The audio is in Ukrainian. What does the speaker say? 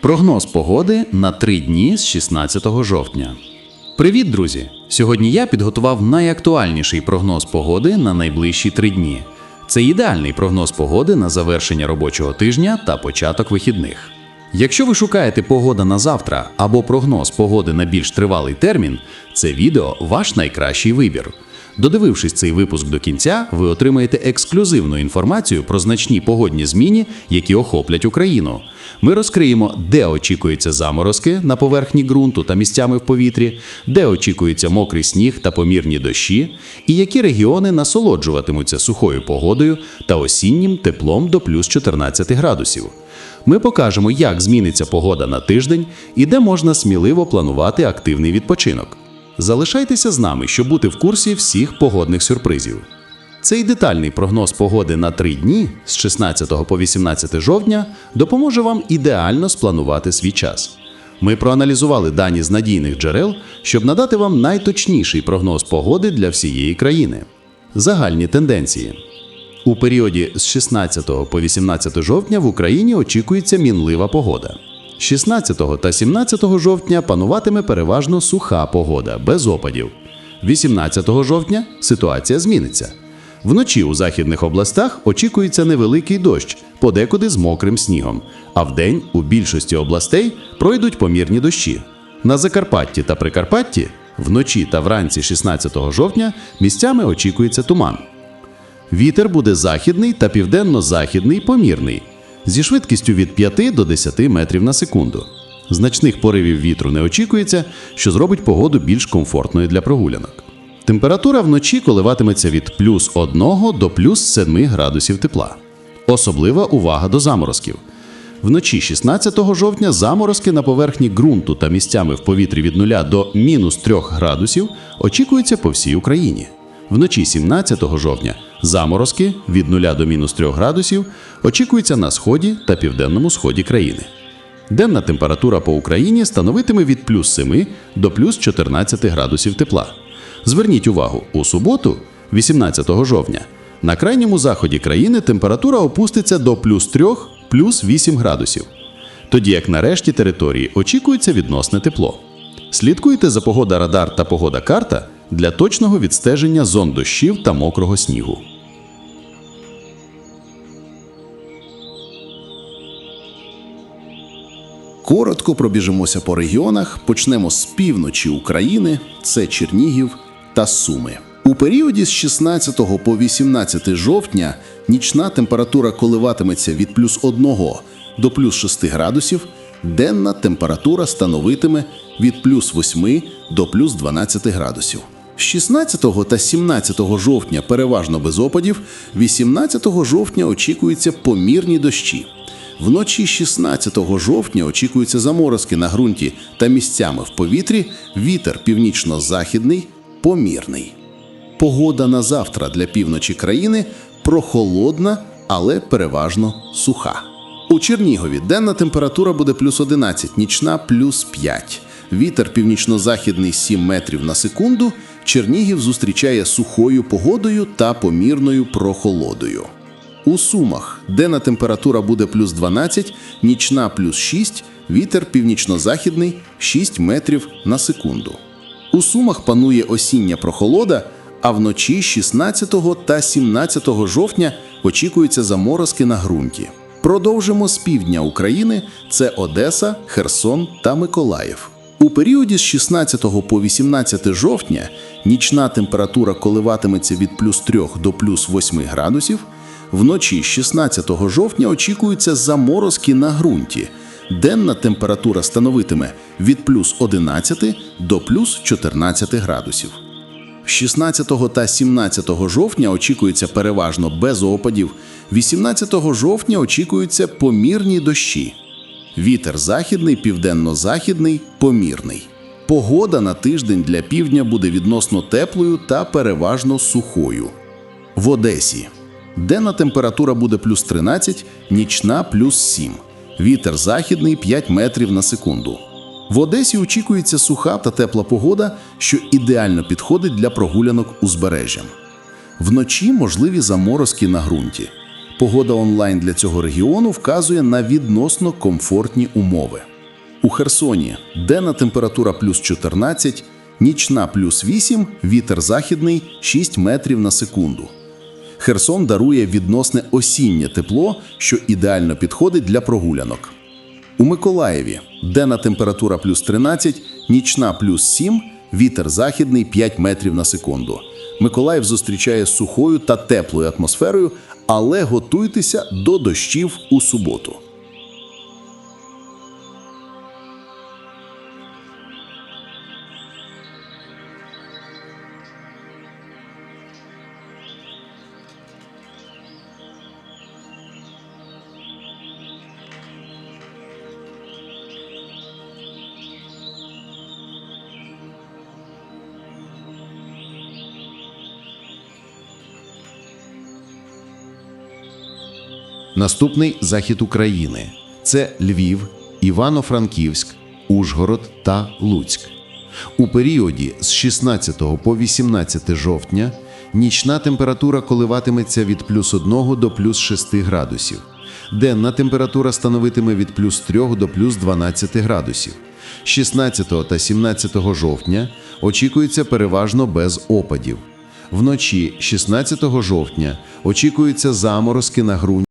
Прогноз погоди на три дні з 16 жовтня. Привіт, друзі! Сьогодні я підготував найактуальніший прогноз погоди на найближчі три дні. Це ідеальний прогноз погоди на завершення робочого тижня та початок вихідних. Якщо ви шукаєте погода на завтра або прогноз погоди на більш тривалий термін, це відео ваш найкращий вибір. Додивившись цей випуск до кінця, ви отримаєте ексклюзивну інформацію про значні погодні зміни, які охоплять Україну. Ми розкриємо, де очікуються заморозки на поверхні ґрунту та місцями в повітрі, де очікується мокрий сніг та помірні дощі, і які регіони насолоджуватимуться сухою погодою та осіннім теплом до плюс 14 градусів. Ми покажемо, як зміниться погода на тиждень і де можна сміливо планувати активний відпочинок. Залишайтеся з нами, щоб бути в курсі всіх погодних сюрпризів. Цей детальний прогноз погоди на три дні з 16 по 18 жовтня допоможе вам ідеально спланувати свій час. Ми проаналізували дані з надійних джерел, щоб надати вам найточніший прогноз погоди для всієї країни. Загальні тенденції. У періоді з 16 по 18 жовтня в Україні очікується мінлива погода. 16 та 17 жовтня пануватиме переважно суха погода, без опадів. 18 жовтня ситуація зміниться. Вночі у західних областях очікується невеликий дощ, подекуди з мокрим снігом, а вдень у більшості областей пройдуть помірні дощі. На Закарпатті та Прикарпатті вночі та вранці 16 жовтня місцями очікується туман. Вітер буде західний та південно-західний помірний зі швидкістю від 5 до 10 метрів на секунду. Значних поривів вітру не очікується, що зробить погоду більш комфортною для прогулянок. Температура вночі коливатиметься від плюс 1 до плюс 7 градусів тепла. Особлива увага до заморозків. Вночі 16 жовтня заморозки на поверхні ґрунту та місцями в повітрі від 0 до мінус 3 градусів очікуються по всій Україні. Вночі 17 жовтня заморозки від 0 до мінус 3 градусів очікуються на сході та південному сході країни. Денна температура по Україні становитиме від плюс 7 до плюс 14 градусів тепла. Зверніть увагу, у суботу, 18 жовтня, на крайньому заході країни температура опуститься до плюс 3 плюс 8 градусів. Тоді як на решті території очікується відносне тепло. Слідкуйте за погода радар та погода карта для точного відстеження зон дощів та мокрого снігу. Коротко пробіжимося по регіонах. Почнемо з півночі України, це Чернігів та Суми. У періоді з 16 по 18 жовтня нічна температура коливатиметься від плюс 1 до плюс 6 градусів, денна температура становитиме від плюс 8 до плюс 12 градусів. З 16 та 17 жовтня переважно без опадів, 18 жовтня очікуються помірні дощі. Вночі 16 жовтня очікуються заморозки на ґрунті та місцями в повітрі, вітер північно-західний, помірний. Погода на завтра для півночі країни прохолодна, але переважно суха. У Чернігові денна температура буде плюс 11, нічна плюс 5. Вітер північно-західний 7 метрів на секунду. Чернігів зустрічає сухою погодою та помірною прохолодою. У Сумах денна температура буде плюс 12, нічна плюс 6, вітер північно-західний 6 метрів на секунду. У Сумах панує осіння прохолода, а вночі 16 та 17 жовтня очікуються заморозки на ґрунті. Продовжимо з півдня України це Одеса, Херсон та Миколаїв. У періоді з 16 по 18 жовтня нічна температура коливатиметься від плюс 3 до плюс 8 градусів. Вночі 16 жовтня очікуються заморозки на ґрунті. Денна температура становитиме від плюс 11 до плюс 14 градусів. 16 та 17 жовтня очікується переважно без опадів. 18 жовтня очікуються помірні дощі. Вітер західний, південно-західний, помірний. Погода на тиждень для півдня буде відносно теплою та переважно сухою. В Одесі денна температура буде плюс 13, нічна плюс 7. Вітер західний 5 метрів на секунду. В Одесі очікується суха та тепла погода, що ідеально підходить для прогулянок узбережжям. Вночі можливі заморозки на ґрунті. Погода онлайн для цього регіону вказує на відносно комфортні умови. У Херсоні денна температура плюс 14, нічна плюс 8, вітер західний 6 метрів на секунду. Херсон дарує відносне осіннє тепло, що ідеально підходить для прогулянок. У Миколаєві денна температура плюс 13, нічна плюс 7, вітер західний 5 метрів на секунду. Миколаїв зустрічає сухою та теплою атмосферою, але готуйтеся до дощів у суботу. Наступний захід України це Львів, Івано-Франківськ, Ужгород та Луцьк. У періоді з 16 по 18 жовтня нічна температура коливатиметься від плюс 1 до плюс 6 градусів. Денна температура становитиме від плюс 3 до плюс 12 градусів. 16 та 17 жовтня очікується переважно без опадів. Вночі 16 жовтня очікуються заморозки на ґрунті.